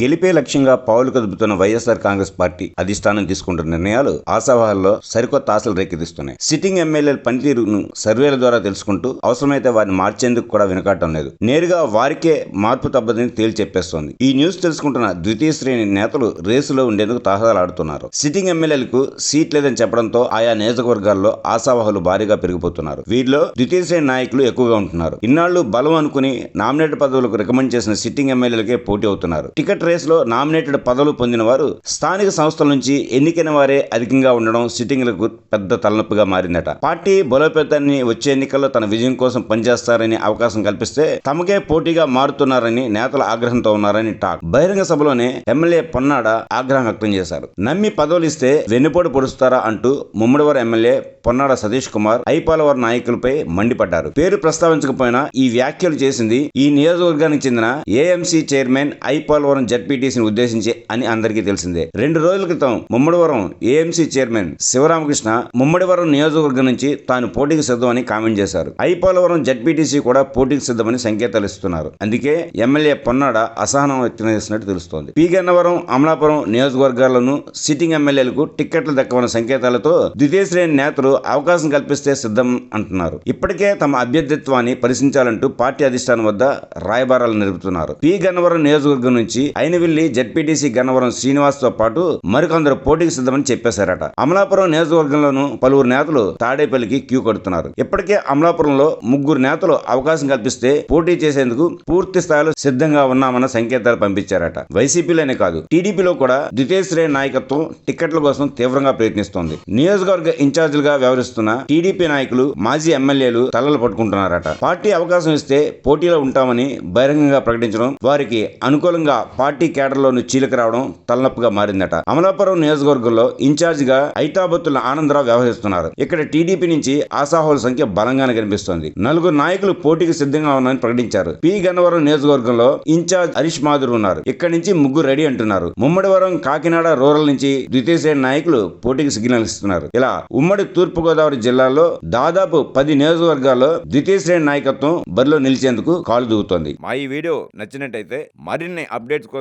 గెలిపే లక్ష్యంగా పావులు కదుపుతున్న వైఎస్ఆర్ కాంగ్రెస్ పార్టీ అధిష్టానం తీసుకుంటున్న నిర్ణయాలు ఆశావాహాల్లో సరికొత్త ఆశలు రేకెత్తిస్తున్నాయి. సిట్టింగ్ ఎమ్మెల్యేల పనితీరును సర్వేల ద్వారా తెలుసుకుంటూ అవసరమైతే వారిని మార్చేందుకు కూడా వెనకాటం లేదు. నేరుగా వారికే మార్పు తప్పదని తేల్చి చెప్పేస్తోంది ఈ న్యూస్ తెలుసుకుంటున్న ద్వితీయ శ్రేణి నేతలు రేసులో ఉండేందుకు తాహదాలాడుతున్నారు సిట్టింగ్ ఎమ్మెల్యేలకు సీట్ లేదని చెప్పడంతో ఆయా నియోజకవర్గాల్లో ఆశావాహులు భారీగా పెరిగిపోతున్నారు. వీరిలో ద్వితీయ శ్రేణి నాయకులు ఎక్కువగా ఉంటున్నారు. ఇన్నాళ్ళు బలం అనుకుని నామినేట్ పదవులకు రికమెండ్ చేసిన సిట్టింగ్ ఎమ్మెల్యేలకే పోటీ అవుతున్నారు. టికెట్ రేస్లో నామినేటెడ్ పదవులు పొందిన వారు స్థానిక సంస్థల నుంచి ఎన్నికైన వారే అధికంగా ఉండడం సిట్టింగ్లకు పెద్ద తలనొప్పిగా మారిందట. పార్టీ బలోపేతాన్ని వచ్చే ఎన్నికల్లో తన విజయం కోసం పనిచేస్తారని అవకాశం కల్పిస్తే తమకే పోటీగా మారుతున్నారని నేతలు ఆగ్రహంతో ఉన్నారని టాక్. బహిరంగ సభలోనే ఎమ్మెల్యే పొన్నాడ ఆగ్రహం వ్యక్తం చేశారు. నమ్మి పదవులు ఇస్తే వెన్నుపోటు పొడుస్తారా అంటూ ముమ్మడివారు ఎమ్మెల్యే పొన్నాడ సతీష్ కుమార్ ఐపాలవర్ నాయకులపై మండిపడ్డారు. పేరు ప్రస్తావించకపోయినా ఈ వ్యాఖ్యలు చేసింది ఈ నియోజకవర్గానికి చెందిన ఏఎంసీ చైర్మన్ ఐపాలవరం జడ్పీటీసీని ఉద్దేశించి అని అందరికీ తెలిసిందే. రెండు రోజుల క్రితం ముమ్మడివరం ఏఎంసీ చైర్మన్ శివరామకృష్ణ ముమ్మడివరం నియోజకవర్గం నుంచి తాను పోటీకి సిద్ధమని కామెంట్ చేశారు. ఐపోలవరం జడ్పీటీసీ కూడా పోటీకి సిద్ధమని సంకేతాలు ఇస్తున్నారు. అందుకే ఎమ్మెల్యే పొన్నాడ అసహనం వ్యక్తం చేసినట్టు తెలుస్తోంది. పి. గన్నవరం అమలాపురం నియోజకవర్గాలను సిట్టింగ్ ఎమ్మెల్యేలకు టిక్కెట్లు దక్కవన్న సంకేతాలతో ద్వితీయ శ్రేణి నేతలు అవకాశం కల్పిస్తే సిద్ధం అంటున్నారు. ఇప్పటికే తమ అభ్యర్థిత్వాన్ని పరిశీలించాలంటూ పార్టీ అధిష్టానం వద్ద రాయబారాలు నిలుపుతున్నారు. పి. గన్నవరం నియోజకవర్గం నుంచి అయినవిల్లి జడ్పీటీసీ గన్నవరం శ్రీనివాస్తో పాటు మరికొందరు పోటీకి సిద్ధమని చెప్పేశారట. అమలాపురం నియోజకవర్గంలోనూ పలువురు నేతలు తాడేపల్లికి క్యూ కడుతున్నారు. ఇప్పటికే అమలాపురంలో ముగ్గురు నేతలు అవకాశం కల్పిస్తే పోటీ చేసేందుకు పూర్తి స్థాయిలో సిద్ధంగా ఉన్నామన్న సంకేతాలు పంపించారట. వైసీపీలోనే కాదు టీడీపీలో కూడా ద్వితీయ శ్రేణి నాయకత్వం టిక్కెట్ల కోసం తీవ్రంగా ప్రయత్నిస్తోంది. నియోజకవర్గ ఇన్ఛార్జీలుగా వ్యవహరిస్తున్న టీడీపీ నాయకులు మాజీ ఎమ్మెల్యేలు తలలు పట్టుకుంటున్నారట. పార్టీ అవకాశం ఇస్తే పోటీలో ఉంటామని బహిరంగంగా ప్రకటించడం వారికి అనుకూలంగా పార్టీ పార్టీ కేడర్లోని చీలిక రావడం తలనొప్పిగా మారిందట. అమలాపురం నియోజకవర్గంలో ఇన్ఛార్జిగా ఐతాబత్తుల ఆనందరావు వ్యవహరిస్తున్నారు. ఇక్కడ టీడీపీ నుంచి ఆశాహోల సంఖ్య బలంగానే కనిపిస్తోంది. నలుగురు నాయకులు పోటీకి సిద్ధంగా ఉన్నారని ప్రకటించారు. పి. గన్నవరం నియోజకవర్గంలో ఇన్ఛార్జ్ హరీష్ మాధుర్ ఉన్నారు. ఇక్కడ నుంచి ముగ్గురు రెడీ అంటున్నారు. ముమ్మడివరం కాకినాడ రూరల్ నుంచి ద్వితీయశ్రేణి నాయకులు పోటీకి సిగ్నల్ ఇస్తున్నారు. ఇలా ఉమ్మడి తూర్పుగోదావరి జిల్లాలో దాదాపు పది నియోజకవర్గాల్లో ద్వితీయశ్రేణి నాయకత్వం బరిలో నిలిచేందుకు కాలు దూగుతోంది మా ఈ వీడియో నచ్చినట్టయితే మరిన్ని అప్డేట్స్